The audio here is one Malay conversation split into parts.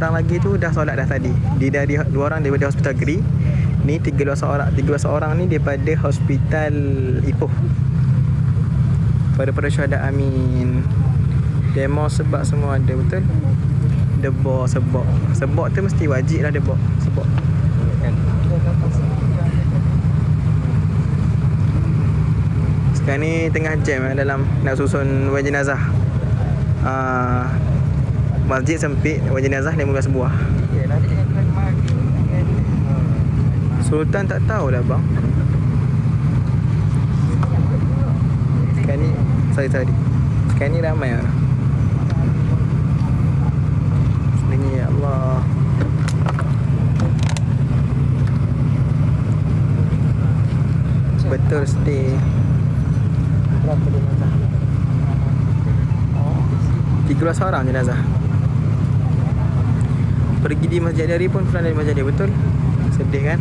orang lagi tu dah solat dah tadi. Dia dari dua orang daripada hospital Geri. Ni 13 orang 13 orang ni daripada hospital Ipoh. Pada pada syuhada amin. Demo sebab semua ada betul. Debok sebab. Sebab tu mesti wajib lah debok. Sebab. Sekarang ni tengah jam eh, dalam nak susun wajib jenazah. Uh, masjid sempit, wajib jenazah 15 buah. Sultan tak tahu dah bang. Sekarang ni, sorry sorry. Sekarang ni ramai lah. Sebenarnya ya Allah. Betul stay. Berapa jenazah? 13 orang jenazah. Pergi di Masjid Dari pun pernah dari Masjid Dari betul. Sedih kan?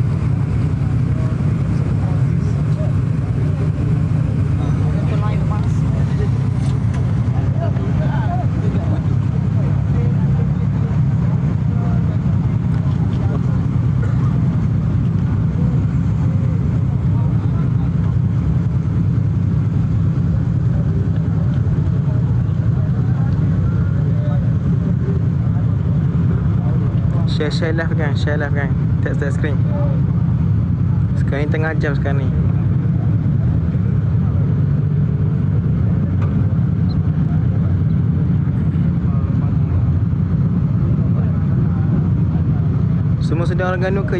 Share share live kan Share live kan Text text screen. Sekarang ni tengah jam sekarang ni. Semua sedang Terengganu ke